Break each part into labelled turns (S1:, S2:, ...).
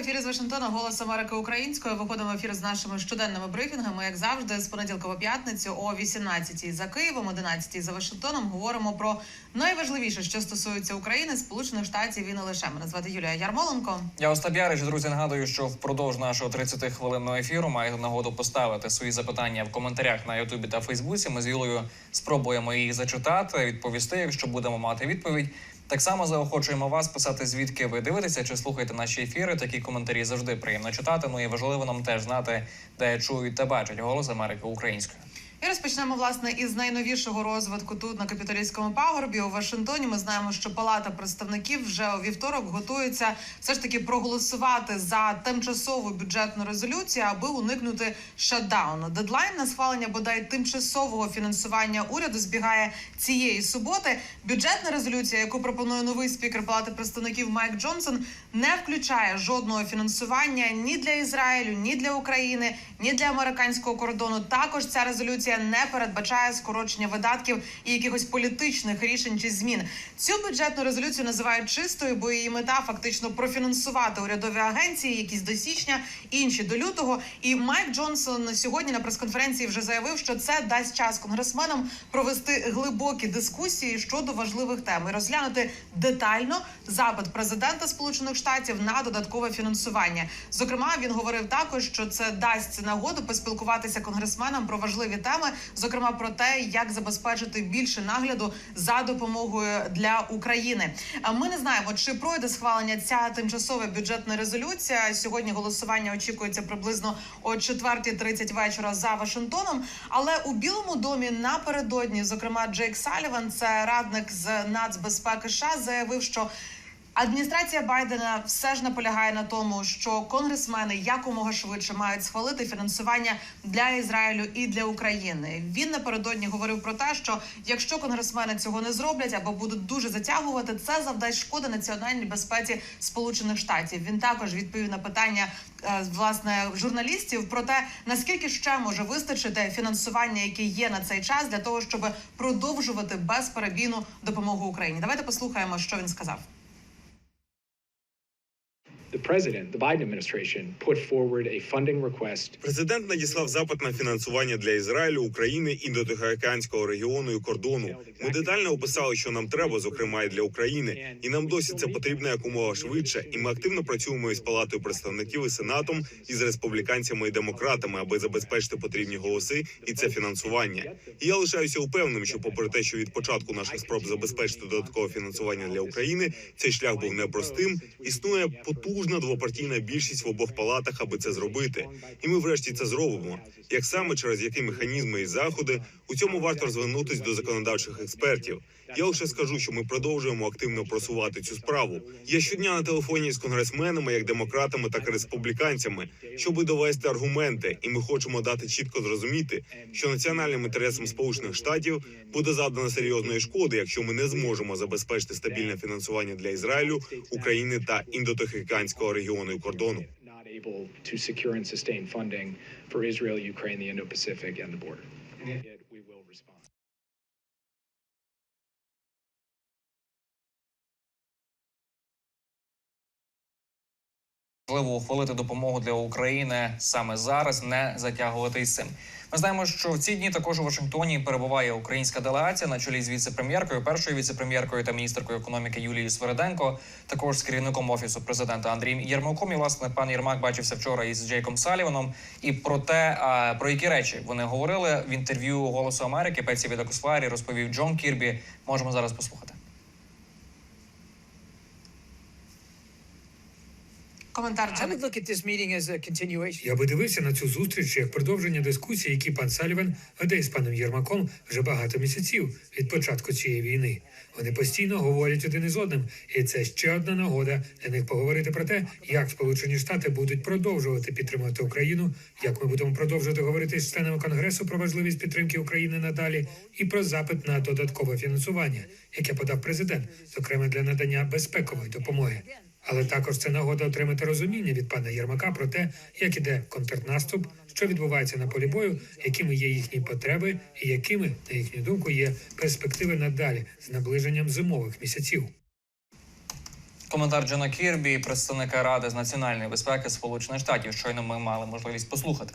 S1: ефірі з Вашингтона Голос Америки Українською. Виходимо в ефір з нашими щоденними брифінгами. Як завжди, з понеділка по п'ятницю о 18-й за Києвом, 11-й за Вашингтоном. Говоримо про найважливіше, що стосується України, Сполучених Штатів і не лише. Мене звати Юлія Ярмоленко.
S2: Я Остап Ярич, друзі. Нагадую, що впродовж нашого 30 хвилинного ефіру маю нагоду поставити свої запитання в коментарях на Ютубі та Фейсбуці. Ми з Юлею спробуємо їх зачитати, відповісти, якщо будемо мати відповідь. Так само заохочуємо вас писати, звідки ви дивитеся чи слухаєте наші ефіри. Такі коментарі завжди приємно читати. Ну і важливо нам теж знати, де чують та бачать голос Америки українською.
S1: І розпочнемо власне із найновішого розвитку тут на капіталістському пагорбі у Вашингтоні. Ми знаємо, що Палата представників вже у вівторок готується все ж таки проголосувати за тимчасову бюджетну резолюцію, аби уникнути шатдауну. Дедлайн на схвалення бодай тимчасового фінансування уряду збігає цієї суботи. Бюджетна резолюція, яку пропонує новий спікер Палати представників Майк Джонсон, не включає жодного фінансування ні для Ізраїлю, ні для України, ні для американського кордону. Також ця резолюція не передбачає скорочення видатків і якихось політичних рішень чи змін. Цю бюджетну резолюцію називають чистою, бо її мета фактично профінансувати урядові агенції, якісь до січня, інші до лютого. І Майк Джонсон сьогодні на прес-конференції вже заявив, що це дасть час конгресменам провести глибокі дискусії щодо важливих тем і розглянути детально запит президента Сполучених Штатів на додаткове фінансування. Зокрема, він говорив також, що це дасть нагоду поспілкуватися конгресменам про важливі теми, зокрема про те, як забезпечити більше нагляду за допомогою для України. А ми не знаємо, чи пройде схвалення ця тимчасова бюджетна резолюція. Сьогодні голосування очікується приблизно о 4.30 вечора за Вашингтоном. Але у Білому домі напередодні, зокрема, Джейк Саліван, це радник з нацбезпеки США, заявив, що Адміністрація Байдена все ж наполягає на тому, що конгресмени якомога швидше мають схвалити фінансування для Ізраїлю і для України. Він напередодні говорив про те, що якщо конгресмени цього не зроблять або будуть дуже затягувати, це завдасть шкоди національній безпеці Сполучених Штатів. Він також відповів на питання е, власне журналістів про те, наскільки ще може вистачити фінансування, яке є на цей час, для того, щоб продовжувати безперебійну допомогу Україні. Давайте послухаємо, що він сказав.
S3: Президент надіслав запит на фінансування для Ізраїлю, України, індотихоокеанського регіону і кордону. Ми детально описали, що нам треба, зокрема і для України, і нам досі це потрібно якомога швидше. І ми активно працюємо із палатою представників і сенатом, і з республіканцями і демократами, аби забезпечити потрібні голоси і це фінансування. І я лишаюся упевненим, що, попри те, що від початку наших спроб забезпечити додаткове фінансування для України, цей шлях був непростим. Існує потужна двопартійна більшість в обох палатах, аби це зробити. І ми, врешті, це зробимо. Як саме через які механізми і заходи у цьому варто звернутись до законодавчих експертів. Я лише скажу, що ми продовжуємо активно просувати цю справу. Я щодня на телефоні з конгресменами, як демократами, так і республіканцями, щоб довести аргументи, і ми хочемо дати чітко зрозуміти, що національним інтересам Сполучених Штатів буде завдано серйозної шкоди, якщо ми не зможемо забезпечити стабільне фінансування для Ізраїлю, України та індотихоокеанського регіону і кордону.
S4: able to secure and sustain funding for Israel, Ukraine, the Indo-Pacific, and the border.
S2: Важливо ухвалити допомогу для України саме зараз, не затягувати цим. Ми знаємо, що в ці дні також у Вашингтоні перебуває українська делегація на чолі з віце-прем'єркою, першою віце-прем'єркою та міністеркою економіки Юлією Свериденко, також з керівником офісу президента Андрієм Єрмаком. І власне пан Єрмак бачився вчора із Джейком Саліваном. І про те, про які речі вони говорили в інтерв'ю Голосу Америки Пеці Відакусварі розповів Джон Кірбі. Можемо зараз послухати.
S5: A continuation.
S6: Я би дивився на цю зустріч як продовження дискусії, які пан Саліван веде з паном Єрмаком вже багато місяців від початку цієї війни. Вони постійно говорять один із одним, і це ще одна нагода для них поговорити про те, як Сполучені Штати будуть продовжувати підтримувати Україну, як ми будемо продовжувати говорити з членами конгресу про важливість підтримки України надалі, і про запит на додаткове фінансування, яке подав президент, зокрема для надання безпекової допомоги. Але також це нагода отримати розуміння від пана Єрмака про те, як іде контрнаступ, що відбувається на полі бою, якими є їхні потреби, і якими, на їхню думку, є перспективи надалі з наближенням зимових місяців.
S2: Коментар Джона Кірбі, представника Ради з національної безпеки Сполучених Штатів. Щойно ми мали можливість послухати.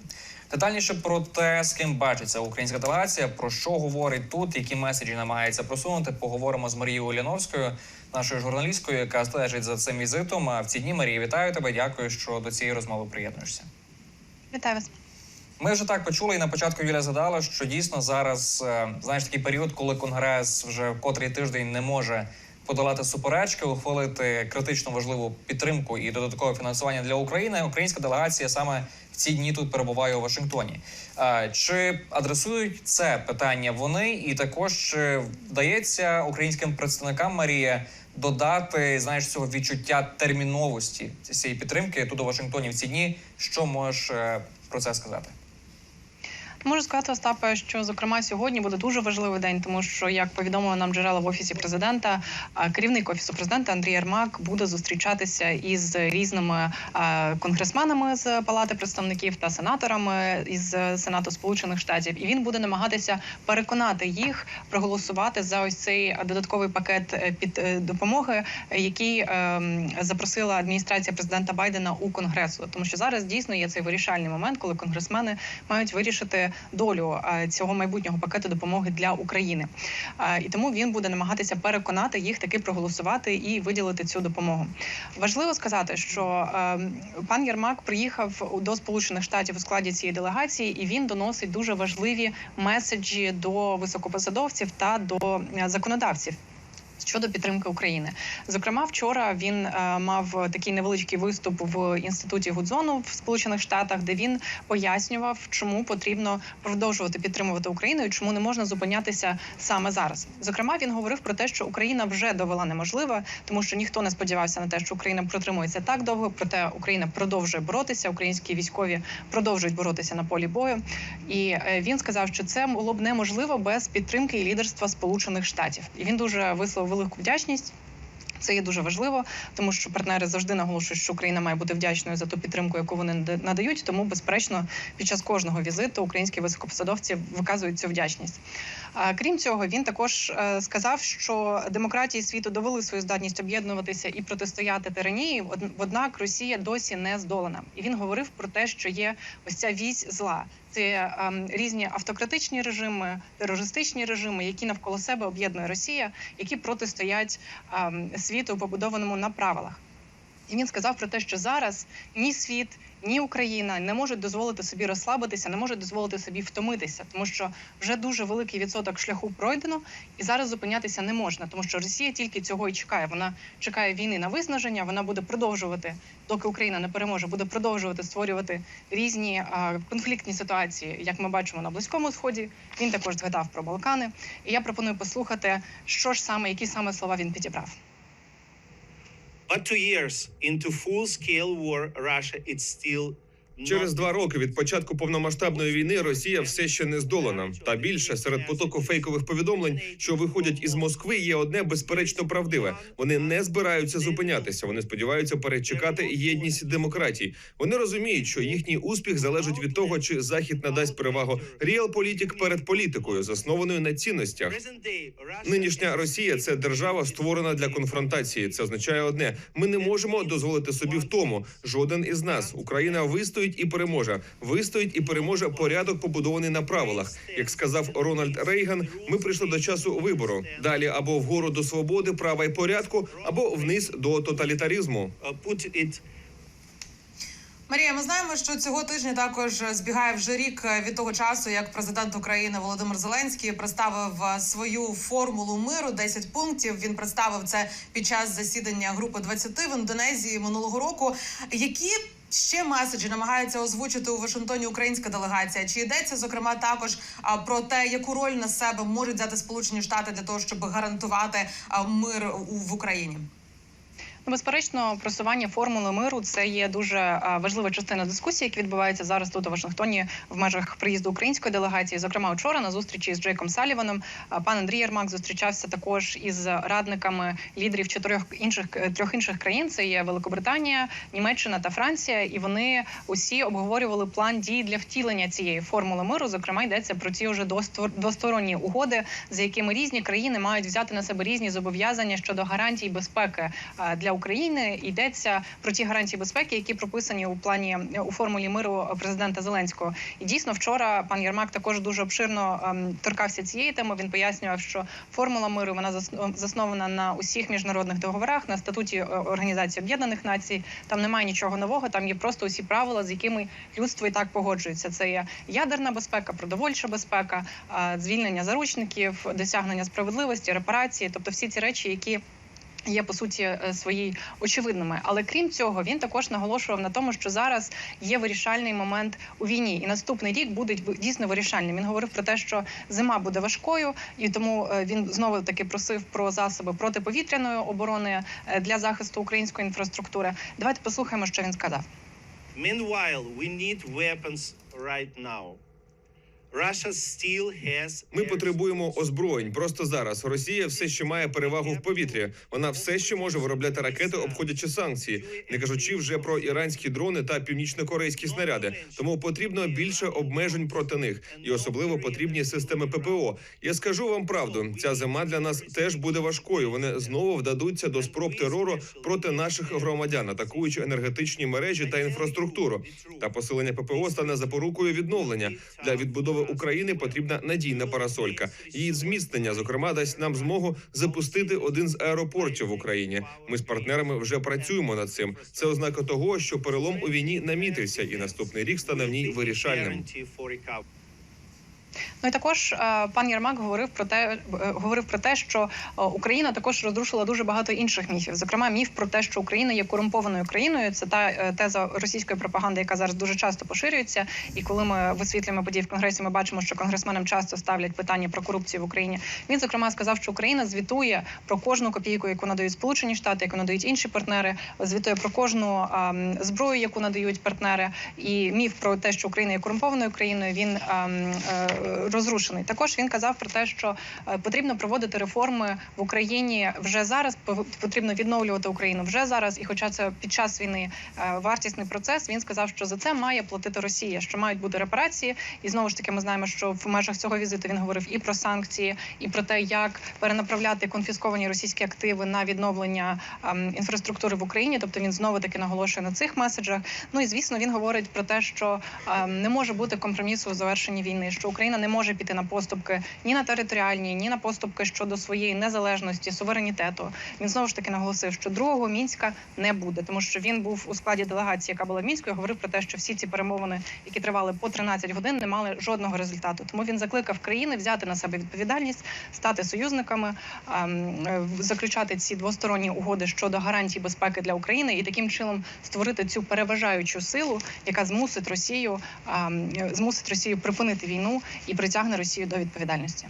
S2: Детальніше про те, з ким бачиться українська делегація, про що говорить тут, які меседжі намагається просунути. Поговоримо з Марією Уляновською, нашою журналісткою, яка стежить за цим візитом. А в ці дні Марія, вітаю тебе. Дякую, що до цієї розмови приєднуєшся.
S7: Вітаю вас.
S2: Ми вже так почули, і на початку Юля згадала, що дійсно зараз е, знаєш такий період, коли конгрес вже в котрий тиждень не може подолати суперечки, ухвалити критично важливу підтримку і додаткове фінансування для України. Українська делегація саме в ці дні тут перебуває у Вашингтоні. Чи адресують це питання вони, і також чи вдається українським представникам Марія додати знаєш цього відчуття терміновості цієї підтримки тут у Вашингтоні в ці дні? Що можеш е, про це сказати?
S7: Можу сказати, Остапе, що зокрема сьогодні буде дуже важливий день, тому що як повідомили нам джерела в офісі президента, керівник офісу президента Андрій Ярмак буде зустрічатися із різними конгресменами з Палати представників та сенаторами із Сенату Сполучених Штатів, і він буде намагатися переконати їх проголосувати за ось цей додатковий пакет е, під е, допомоги, який ем, запросила адміністрація президента Байдена у конгресу, тому що зараз дійсно є цей вирішальний момент, коли конгресмени мають вирішити долю е, цього майбутнього пакету допомоги для України. Е, І тому він буде намагатися переконати їх таки проголосувати і виділити цю допомогу. Важливо сказати, що е, пан Єрмак приїхав до Сполучених Штатів у складі цієї делегації, і він доносить дуже важливі меседжі до високопосадовців та до законодавців. Щодо підтримки України, зокрема, вчора він е, мав такий невеличкий виступ в інституті Гудзону в Сполучених Штатах, де він пояснював, чому потрібно продовжувати підтримувати Україну і чому не можна зупинятися саме зараз. Зокрема, він говорив про те, що Україна вже довела неможливе, тому що ніхто не сподівався на те, що Україна протримується так довго. Проте Україна продовжує боротися. Українські військові продовжують боротися на полі бою. І е, він сказав, що це було б неможливо без підтримки і лідерства Сполучених Штатів. І він дуже висловив велику вдячність. Це є дуже важливо, тому що партнери завжди наголошують, що Україна має бути вдячною за ту підтримку, яку вони нада- надають. Тому, безперечно, під час кожного візиту українські високопосадовці виказують цю вдячність. Крім цього, він також е, сказав, що демократії світу довели свою здатність об'єднуватися і протистояти тиранії. од- Однак Росія досі не здолана. І він говорив про те, що є ось ця вісь зла. Це ем, різні автократичні режими, терористичні режими, які навколо себе об'єднує Росія, які протистоять ем, світу, побудованому на правилах. І він сказав про те, що зараз ні світ, ні Україна не можуть дозволити собі розслабитися, не можуть дозволити собі втомитися, тому що вже дуже великий відсоток шляху пройдено, і зараз зупинятися не можна, тому що Росія тільки цього і чекає. Вона чекає війни на виснаження. Вона буде продовжувати, доки Україна не переможе, буде продовжувати створювати різні а, конфліктні ситуації, як ми бачимо на близькому сході. Він також згадав про Балкани. І я пропоную послухати, що ж саме, які саме слова він підібрав.
S8: But two years into full-scale war, Russia is still
S9: Через два роки від початку повномасштабної війни Росія все ще не здолана. Та більше серед потоку фейкових повідомлень, що виходять із Москви, є одне безперечно правдиве. Вони не збираються зупинятися. Вони сподіваються перечекати єдність демократій. Вони розуміють, що їхній успіх залежить від того, чи захід надасть перевагу ріал-політик перед політикою, заснованою на цінностях. Нинішня Росія це держава створена для конфронтації. Це означає одне: ми не можемо дозволити собі втому. Жоден із нас. Україна вистоїть і переможе. Вистоїть і переможе порядок, побудований на правилах. Як сказав Рональд Рейган, ми прийшли до часу вибору. Далі або вгору до свободи, права і порядку, або вниз до тоталітаризму.
S8: uh,
S1: Марія, ми знаємо, що цього тижня також збігає вже рік від того часу, як президент України Володимир Зеленський представив свою формулу миру 10 пунктів. Він представив це під час засідання групи 20 в Індонезії минулого року. Які ще меседжі намагається озвучити у Вашингтоні українська делегація? Чи йдеться зокрема також про те, яку роль на себе можуть взяти Сполучені Штати для того, щоб гарантувати мир в Україні?
S7: Безперечно, просування формули миру це є дуже важлива частина дискусії, які відбуваються зараз тут у Вашингтоні в межах приїзду української делегації. Зокрема, вчора на зустрічі з Джейком Саліваном пан Андрій Єрмак зустрічався також із радниками лідерів чотирьох інших е, трьох інших країн. Це є Великобританія, Німеччина та Франція. І вони усі обговорювали план дій для втілення цієї формули миру. Зокрема, йдеться про ці вже двосторонні угоди, за якими різні країни мають взяти на себе різні зобов'язання щодо гарантій безпеки для України йдеться про ті гарантії безпеки, які прописані у плані у формулі миру президента Зеленського. І дійсно, вчора пан Єрмак також дуже обширно ем, торкався цієї теми. Він пояснював, що формула миру вона засно- заснована на усіх міжнародних договорах, на статуті е, Організації Об'єднаних Націй. Там немає нічого нового, там є просто усі правила, з якими людство і так погоджується. Це є ядерна безпека, продовольча безпека, а, звільнення заручників, досягнення справедливості, репарації, тобто всі ці речі, які. Є по суті е, своїй очевидними, але крім цього, він також наголошував на тому, що зараз є вирішальний момент у війні, і наступний рік буде дійсно вирішальним. Він говорив про те, що зима буде важкою, і тому е, він знову таки просив про засоби протиповітряної оборони е, для захисту української інфраструктури. Давайте послухаємо, що він сказав.
S8: Meanwhile, we need weapons right now.
S9: Ми потребуємо озброєнь просто зараз. Росія все ще має перевагу в повітрі. Вона все ще може виробляти ракети, обходячи санкції, не кажучи вже про іранські дрони та північно-корейські снаряди. Тому потрібно більше обмежень проти них, і особливо потрібні системи ППО. Я скажу вам правду, ця зима для нас теж буде важкою. Вони знову вдадуться до спроб терору проти наших громадян, атакуючи енергетичні мережі та інфраструктуру. Та посилення ППО стане запорукою відновлення для відбудови України. Потрібна надійна парасолька. Її зміцнення, зокрема, дасть нам змогу запустити один з аеропортів в Україні. Ми з партнерами вже працюємо над цим. Це ознака того, що перелом у війні намітився, і наступний рік стане в ній вирішальним.
S7: Ну і також е, пан Єрмак говорив про те, е, говорив про те, що е, Україна також розрушила дуже багато інших міфів. Зокрема, міф про те, що Україна є корумпованою країною. Це та теза російської пропаганди, яка зараз дуже часто поширюється. І коли ми висвітлюємо події в конгресі, ми бачимо, що конгресменам часто ставлять питання про корупцію в Україні. Він зокрема сказав, що Україна звітує про кожну копійку, яку надають Сполучені Штати, яку надають інші партнери. Звітує про кожну зброю, яку надають партнери. І міф про те, що Україна є корумпованою країною, він розрушений. Також він казав про те, що е, потрібно проводити реформи в Україні вже зараз. Потрібно відновлювати Україну вже зараз. І, хоча це під час війни е, вартісний процес, він сказав, що за це має платити Росія, що мають бути репарації. І знову ж таки, ми знаємо, що в межах цього візиту він говорив і про санкції, і про те, як перенаправляти конфісковані російські активи на відновлення ем, інфраструктури в Україні. Тобто він знову таки наголошує на цих меседжах. Ну і звісно, він говорить про те, що ем, не може бути компромісу у завершенні війни, що Україна не може піти на поступки ні на територіальні, ні на поступки щодо своєї незалежності, суверенітету. Він знову ж таки наголосив, що другого мінська не буде, тому що він був у складі делегації, яка була в мінську, і говорив про те, що всі ці перемовини, які тривали по 13 годин, не мали жодного результату. Тому він закликав країни взяти на себе відповідальність, стати союзниками, ем, е, заключати ці двосторонні угоди щодо гарантій безпеки для України і таким чином створити цю переважаючу силу, яка змусить Росію ем, змусить Росію припинити війну і притягне Росію до відповідальності.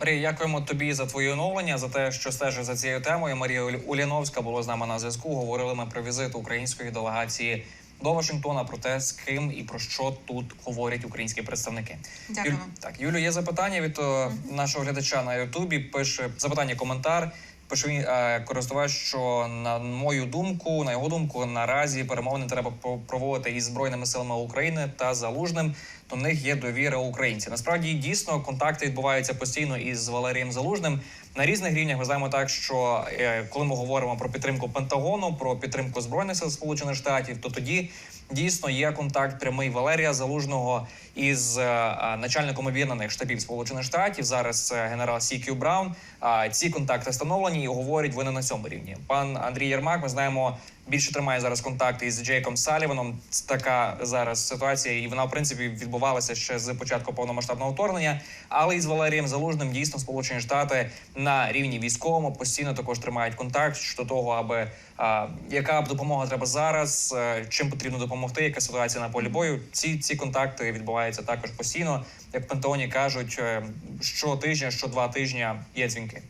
S2: Марія, дякуємо тобі за твої оновлення, за те, що стежиш за цією темою. Марія Уліновська була з нами на зв'язку. Говорили ми про візит української делегації до Вашингтона, про те, з ким і про що тут говорять українські представники.
S1: Дякую.
S2: Юль- так, Юлю, є запитання від е, нашого глядача на Ютубі. Пише запитання, коментар. Пише він е, користувач, що на мою думку, на його думку, наразі перемовини треба про- проводити із збройними силами України та залужним. До них є довіра українців. Насправді дійсно контакти відбуваються постійно із Валерієм Залужним на різних рівнях. Ми знаємо так, що е, коли ми говоримо про підтримку Пентагону, про підтримку збройних сил Сполучених Штатів, то тоді дійсно є контакт прямий Валерія Залужного із е, е, начальником об'єднаних штабів Сполучених Штатів. Зараз це генерал Сікю Браун. А ці контакти встановлені і говорять вони на цьому рівні. Пан Андрій Єрмак, ми знаємо, більше тримає зараз контакти із Джейком Саліваном. Така зараз ситуація, і вона в принципі відбувалася ще з початку повномасштабного вторгнення. Але із Валерієм Залужним дійсно Сполучені Штати на рівні військовому постійно також тримають контакт щодо того, аби а, яка б допомога треба зараз, е, чим потрібно допомогти, яка ситуація на полі бою. Ці ці контакти відбуваються також постійно. Як в Пентагоні кажуть, е, щотижня, що два тижні є дзвінки.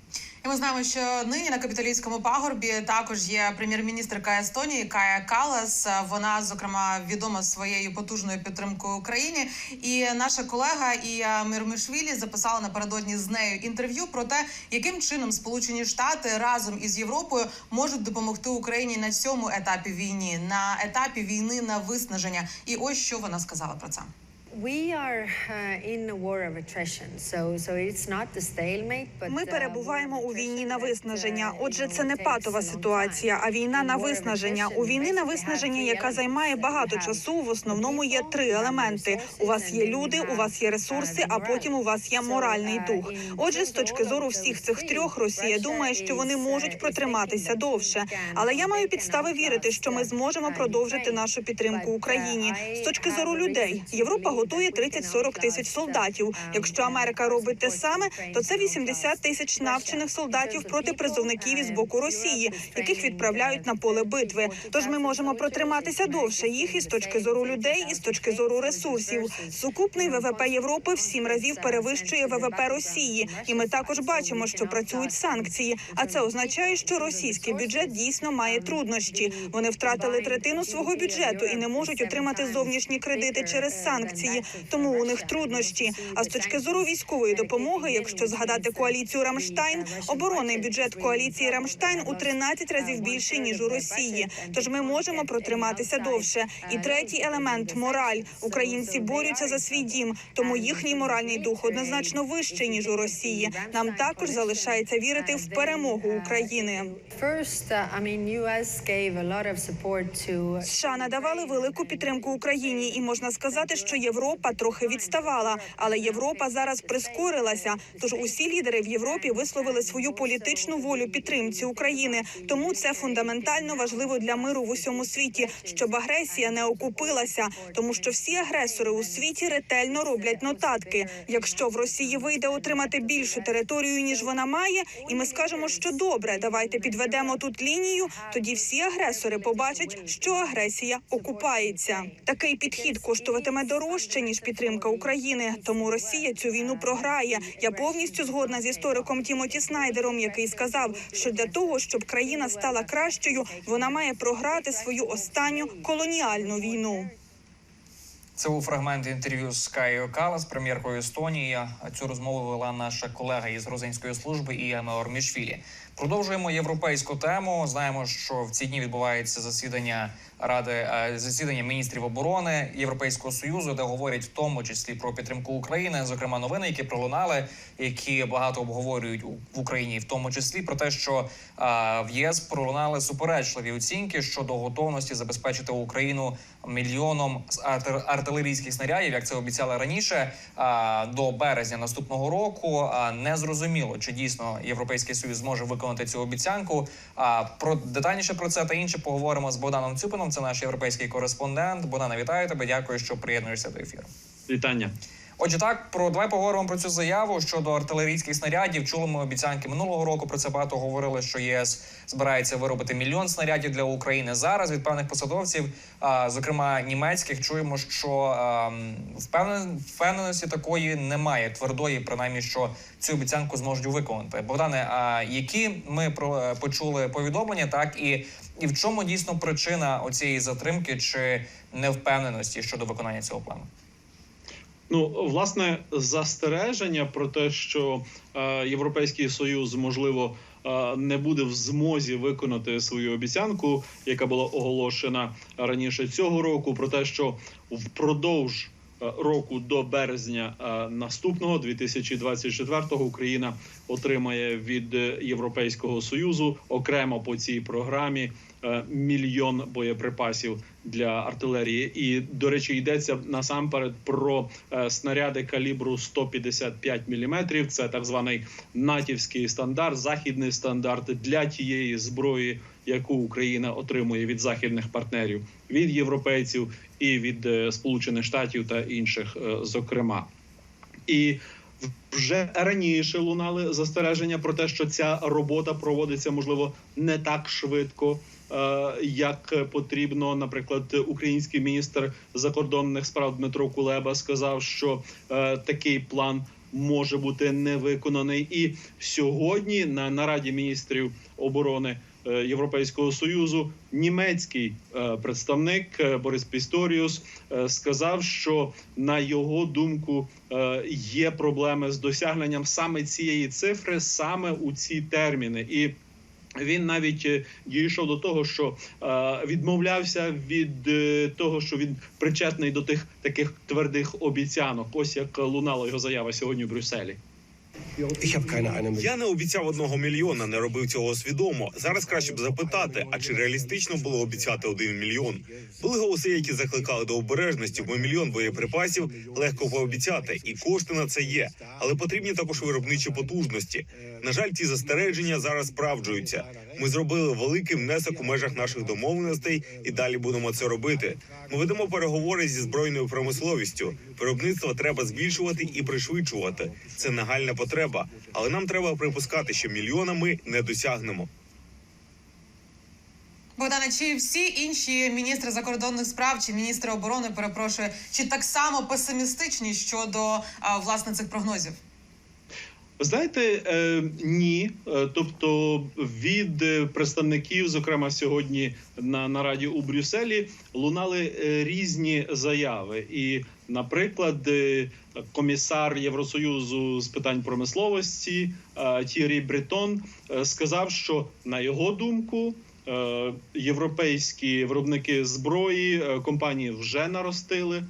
S1: І ми знаємо, що нині на капітолійському пагорбі також є прем'єр-міністрка Естонії Кая Калас. Вона зокрема відома своєю потужною підтримкою Україні. І наша колега Ія Мірмишвілі записала напередодні з нею інтерв'ю про те, яким чином Сполучені Штати разом із Європою можуть допомогти Україні на цьому етапі війни, на етапі війни на виснаження. І ось що вона сказала про це.
S10: Uh,
S11: Ми
S10: uh,
S11: перебуваємо у війні на виснаження.
S10: uh,
S11: Отже, це не патова ситуація, а війна на виснаження. У війни на виснаження, яка займає багато часу. В основному є три елементи. У вас є люди, у вас є ресурси, а потім у вас є моральний дух. Отже, з точки зору всіх цих трьох, Росія думає, що вони можуть протриматися довше. Але я маю підстави вірити, що ми зможемо продовжити нашу підтримку Україні. З точки зору людей, Європа
S10: believe
S11: готує
S10: that we
S11: 30-40 тисяч солдатів. Якщо Америка робить те саме, то це
S10: can
S11: 80 тисяч навчених солдатів проти призовників із боку Росії, яких відправляють на поле битви. Тож ми можемо протриматися довше їх і з точки зору людей, і з точки зору ресурсів. Сукупний ВВП Європи в сім разів перевищує ВВП Росії, і ми також бачимо, що працюють санкції. А це означає, що російський бюджет дійсно має труднощі. Вони втратили третину свого бюджету і не можуть отримати зовнішні кредити через санкції. Тому у них труднощі. А з точки зору військової допомоги, якщо згадати коаліцію Рамштайн, оборонний бюджет коаліції Рамштайн у 13 разів більший ніж у Росії. Тож ми можемо протриматися довше. І третій елемент мораль. Українці борються за свій дім, тому їхній моральний дух однозначно вищий ніж у Росії. Нам також залишається вірити в перемогу України.
S10: Uh,
S11: США надавали велику підтримку Україні, і можна сказати, що Європа трохи відставала, але Європа зараз прискорилася. Тож усі лідери в Європі висловили свою політичну волю підтримці України. Тому це фундаментально важливо для миру в усьому світі, щоб агресія не окупилася, тому що всі агресори у світі ретельно роблять нотатки. Якщо в Росії вийде отримати більшу територію ніж вона має, і ми скажемо, що добре, давайте підведемо тут лінію. Тоді всі агресори побачать, що агресія окупається. Такий підхід коштуватиме дорожче ніж підтримка України. Тому Росія цю війну програє. Я повністю згодна з істориком Тімоті Снайдером, який сказав, що для того, щоб країна стала кращою, вона має програти свою останню колоніальну війну.
S2: Це був фрагмент інтерв'ю з Каєю Калас, прем'єркою Естонії. Цю розмову вела наша колега із грузинської служби Іана Ормішвілі. Продовжуємо європейську тему. Знаємо, що в ці дні відбувається засідання ради е, засідання міністрів оборони Європейського союзу, де говорять в тому числі про підтримку України. Зокрема, новини, які пролунали, які багато обговорюють в Україні, в тому числі про те, що е, в ЄС пролунали суперечливі оцінки щодо готовності забезпечити Україну мільйоном артилерійських снарядів, як це обіцяли раніше, до березня наступного року. Не зрозуміло, чи дійсно європейський союз зможе виконати цю обіцянку. Про детальніше про це та інше поговоримо з Богданом Цюпином. Це наш європейський кореспондент. Богдане, вітаю тебе. Дякую, що приєднуєшся до ефіру.
S12: Вітання.
S2: Отже, так про давай поговоримо про цю заяву щодо артилерійських снарядів. Чули ми обіцянки минулого року. Про це багато говорили, що єС збирається виробити мільйон снарядів для України. Зараз від певних посадовців, зокрема німецьких, чуємо, що впевненості такої немає твердої, принаймні, що цю обіцянку зможуть виконати. Богдане, а які ми про е, почули повідомлення, так і, і в чому дійсно причина оцієї затримки чи невпевненості щодо виконання цього плану?
S12: Ну, власне, застереження про те, що е, Європейський Союз можливо е, не буде в змозі виконати свою обіцянку, яка була оголошена раніше цього року, про те, що впродовж е, року до березня е, наступного 2024-го Україна отримає від е, Європейського союзу окремо по цій програмі мільйон боєприпасів для артилерії. І до речі, йдеться насамперед про е, снаряди калібру 155 мм. Це так званий натівський стандарт, західний стандарт для тієї зброї, яку Україна отримує від західних партнерів, від європейців і від е, Сполучених Штатів та інших, е, зокрема. І вже раніше лунали застереження про те, що ця робота проводиться можливо не так швидко, е, як потрібно. Наприклад, український міністр закордонних справ Дмитро Кулеба сказав, що е, такий план може бути не виконаний. І сьогодні на нараді міністрів оборони. е, Європейського союзу німецький е, представник е, Борис Пісторіус е, сказав, що на його думку е, є проблеми з досягненням саме цієї цифри, саме у ці терміни, і Він навіть е, дійшов до того, що е, відмовлявся від е, того, що він причетний до тих таких твердих обіцянок. Ось як лунала його заява сьогодні в Брюсселі.
S3: Я не обіцяв одного мільйона, не робив цього свідомо. Зараз краще б запитати, а чи реалістично було обіцяти один мільйон? Були голоси, які закликали до обережності, бо мільйон боєприпасів легко пообіцяти, і кошти на це є. Але потрібні також виробничі потужності. На жаль, ці застереження зараз справджуються. Ми зробили великий внесок у межах наших домовленостей і далі будемо це робити. Ми ведемо переговори зі збройною промисловістю. Виробництво треба збільшувати і пришвидшувати. Це нагальна потреба, але нам треба припускати, що мільйона ми не досягнемо.
S1: Богдане, чи всі інші міністри закордонних справ чи міністри оборони перепрошую, чи так само песимістичні щодо а, власне цих прогнозів?
S12: Ви Знаєте, е, ні. Е, Тобто від е, представників, зокрема сьогодні на нараді у Брюсселі, лунали е, різні заяви. І, наприклад, е, комісар Євросоюзу з питань промисловості е, Тірі Бретон е, сказав, що на його думку. Європейські виробники зброї компанії вже наростили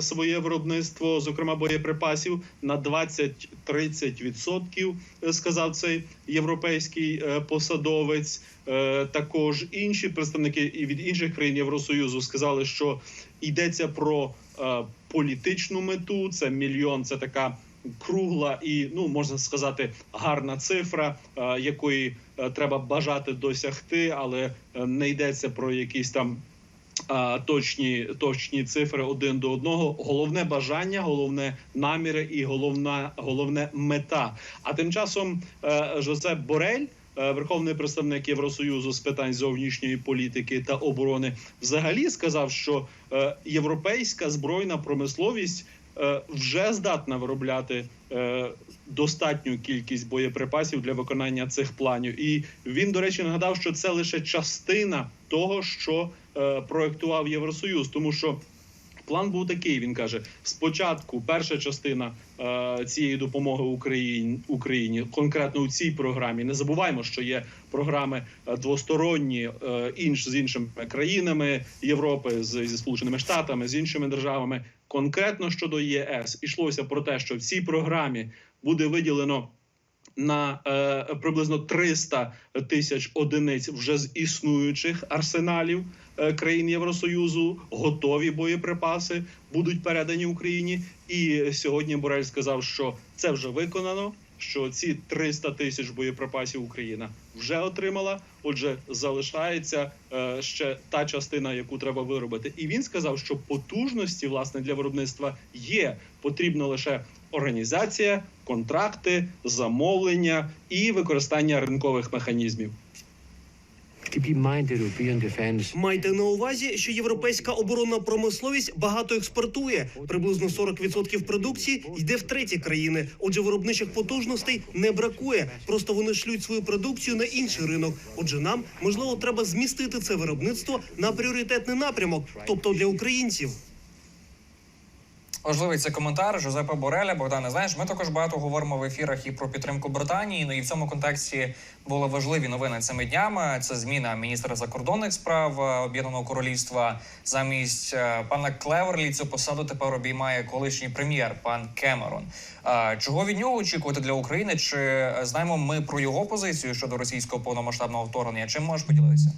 S12: своє виробництво, зокрема боєприпасів, на 20-30%, е, сказав цей європейський е, посадовець. Е, Також інші представники і від інших країн Євросоюзу сказали, що йдеться про е, політичну мету. Це мільйон, це така. Кругла і ну можна сказати гарна цифра, е, якої е, треба бажати досягти, але е, не йдеться про якісь там точні, точні цифри один до одного. Головне бажання, головне наміри і головна головне мета. А тим часом е, Жозеп Борель. е, Верховний представник Євросоюзу з питань зовнішньої політики та оборони взагалі сказав, що е, європейська збройна промисловість вже здатна виробляти достатню кількість боєприпасів для виконання цих планів. І він, до речі, нагадав, що це лише частина того, що е, проектував Євросоюз, тому що. План був такий. Він каже: спочатку перша частина е, цієї допомоги Україні Україні, конкретно у цій програмі. Не забуваємо, що є програми е, двосторонні е, інш з іншими країнами Європи, з, зі сполученими штатами, з іншими державами. Конкретно щодо ЄС ішлося про те, що в цій програмі буде виділено на е, приблизно 300 тисяч одиниць вже з існуючих арсеналів країн Євросоюзу. Готові боєприпаси будуть передані Україні. І сьогодні Борель сказав, що це вже виконано. Що ці 300 тисяч боєприпасів Україна вже отримала. Отже, залишається е, ще та частина, яку треба виробити. І він сказав, що потужності власне для виробництва є. Потрібно лише організація, контракти, замовлення і використання ринкових механізмів.
S13: Майте на увазі, що європейська оборонна промисловість багато експортує. Приблизно 40% продукції йде в треті країни. Отже, виробничих потужностей не бракує. Просто вони шлють свою продукцію на інший ринок. Отже, нам можливо треба змістити це виробництво на пріоритетний напрямок, тобто для українців.
S2: Важливий це коментар Жозепа Бореля. Богдане, знаєш, ми також багато говоримо в ефірах і про підтримку Британії. Ну і в цьому контексті були важливі новини цими днями. Це зміна міністра закордонних справ е, Об'єднаного Королівства. Замість е, пана Клеверлі цю посаду тепер обіймає колишній прем'єр пан Кемерон. Е, Чого від нього очікувати для України? Чи знаємо ми про його позицію щодо російського повномасштабного вторгнення? Чим можеш поділитися?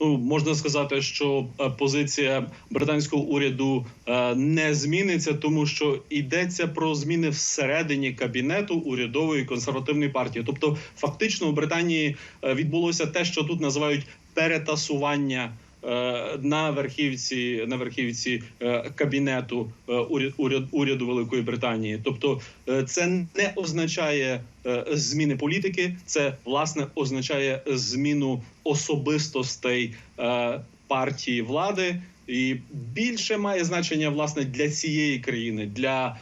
S12: Ну можна сказати, що е, позиція британського уряду е, не зміниться, тому що йдеться про зміни всередині кабінету урядової консервативної партії. Тобто, фактично у Британії е, відбулося те, що тут називають перетасування. Е, На верхівці на верхівці е, кабінету е, уряд, уряд уряду Великої Британії, тобто це не означає зміни політики, це власне означає зміну особистостей партії влади, і більше має значення власне для цієї країни, для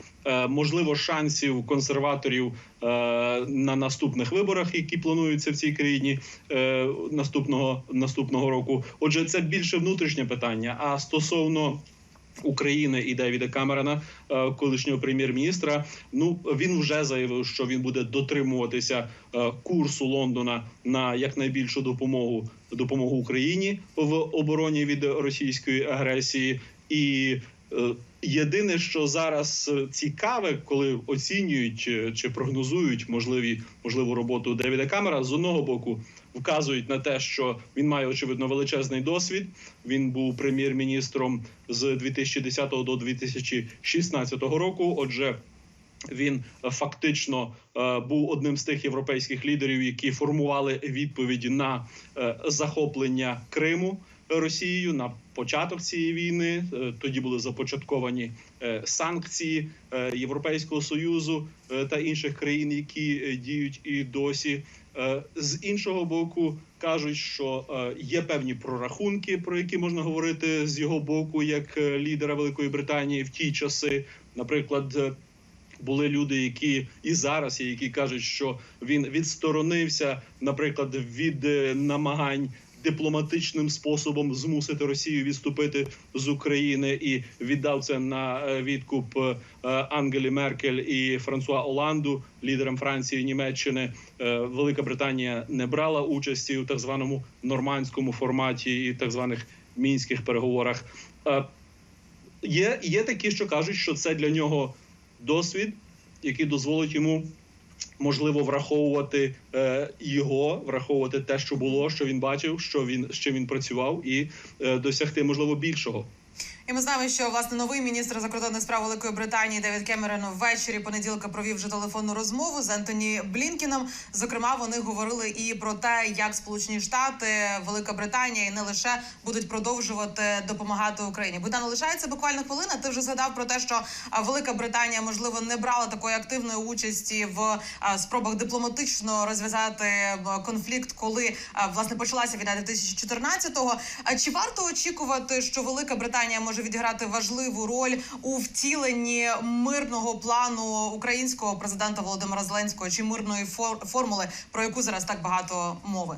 S12: можливо шансів консерваторів е, на наступних виборах, які плануються в цій країні е, наступного наступного року. Отже, це більше внутрішнє питання. А стосовно України і Девіда Камерона, е, колишнього прем'єр-міністра. Ну він вже заявив, що він буде дотримуватися е, курсу Лондона на якнайбільшу допомогу допомогу Україні в обороні від російської агресії. І е, єдине, що зараз е, цікаве, коли оцінюють чи, чи прогнозують можливі можливу роботу Девіда Камера, з одного боку вказують на те, що він має очевидно величезний досвід. Він був прем'єр-міністром з 2010 до 2016 року. Отже, він е, фактично е, був одним з тих європейських лідерів, які формували відповіді на е, захоплення Криму Росією на початок цієї війни. Е, Тоді були започатковані е, санкції е, Європейського союзу та інших країн, які діють і досі. З іншого боку, кажуть, що є певні прорахунки, про які можна говорити з його боку, як лідера Великої Британії в ті часи, наприклад. були люди, які і зараз є, які кажуть, що він відсторонився, наприклад, від намагань дипломатичним способом змусити Росію відступити з України і віддав це на е, відкуп е, Ангелі Меркель і Франсуа Оланду, лідерам Франції і Німеччини. Е, Велика Британія не брала участі у так званому нормандському форматі і так званих мінських переговорах. Є, є такі, що кажуть, що це для нього досвід, який дозволить йому можливо враховувати е, його, враховувати те, що було, що він бачив, що він з чим він працював, і е, досягти можливо більшого.
S1: І ми знаємо, що власне новий міністр закордонних справ Великої Британії Девід Кемерон ввечері понеділка провів вже телефонну розмову з Ентоні Блінкіном. Зокрема, вони говорили і про те, як Сполучені Штати, Велика Британія і не лише будуть продовжувати допомагати Україні. Богдан, лишається буквально хвилина. Ти вже згадав про те, що Велика Британія можливо не брала такої активної участі в спробах дипломатично розв'язати конфлікт, коли власне почалася війна 2014-го. А чи варто очікувати, що Велика Британія може відіграти важливу роль у втіленні мирного плану українського президента Володимира Зеленського чи мирної фор- формули, про яку зараз так багато мови?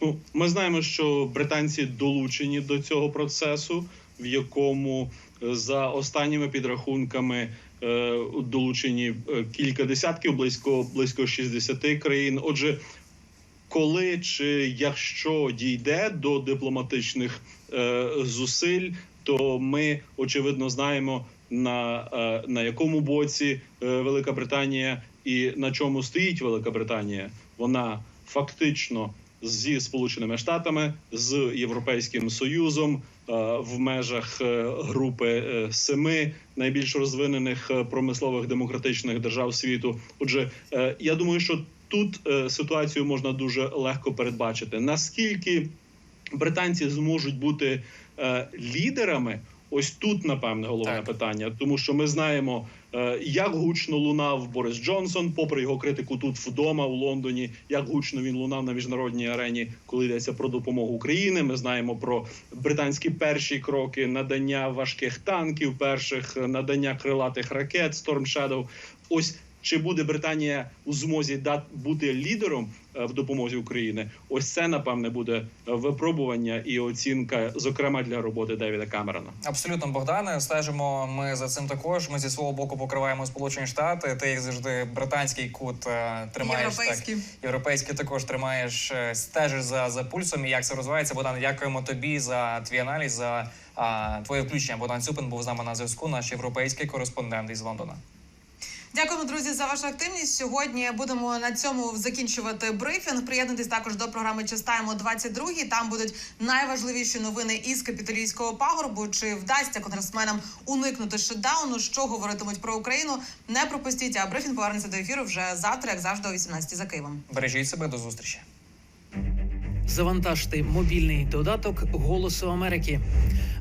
S12: Ну, ми знаємо, що британці долучені до цього процесу, в якому е, за останніми підрахунками е, долучені е, кілька десятків, близько близько 60 країн. Отже, коли чи якщо дійде до дипломатичних зусиль, то ми очевидно знаємо на, е, на якому боці е, Велика Британія і на чому стоїть Велика Британія. Вона фактично зі Сполученими Штатами, з Європейським Союзом е, в межах групи семи найбільш розвинених промислових демократичних держав світу. Отже, я думаю, що тут ситуацію можна дуже легко передбачити. Наскільки британці зможуть бути лідерами? Ось тут, напевне, головне
S2: Так.
S12: питання, тому що ми знаємо, е, як гучно лунав Борис Джонсон, попри його критику тут вдома у Лондоні, як гучно він лунав на міжнародній арені, коли йдеться про допомогу Україні. Ми знаємо про британські перші кроки надання важких танків, перших е, надання крилатих ракет Storm Shadow. Ось чи буде Британія у змозі дати бути лідером е, в допомозі України? Ось це напевне буде випробування і оцінка, зокрема для роботи Девіда Камерона.
S2: Абсолютно, Богдане. Стежимо ми за цим також. Ми зі свого боку покриваємо Сполучені Штати. Ти як завжди британський кут е, тримаєш
S1: Європейський.
S2: так. Європейський також тримаєш, е, стежиш за, за пульсом. І як це розвивається, Богдан, дякуємо тобі за твій аналіз, за а, твоє включення. Богдан Цюпин був з нами на зв'язку. Наш європейський кореспондент із Лондона.
S1: Дякуємо, друзі, за вашу активність. Сьогодні будемо на цьому закінчувати брифінг. Приєднуйтесь також до програми Частаємо 22 Там будуть найважливіші новини із капітолійського пагорбу. Чи вдасться конгресменам уникнути шатдауну? Що говоритимуть про Україну? Не пропустіть. А брифінг повернеться до ефіру вже завтра, як завжди, о 18 за Києвом.
S2: Бережіть себе до зустрічі.
S5: Завантажте мобільний додаток Голосу Америки.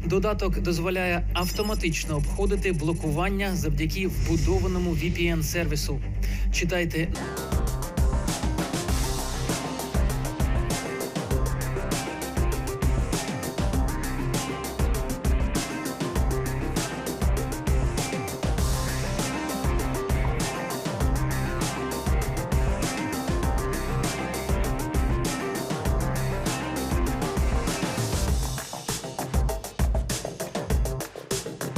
S5: Додаток дозволяє автоматично обходити блокування завдяки вбудованому VPN сервісу. Читайте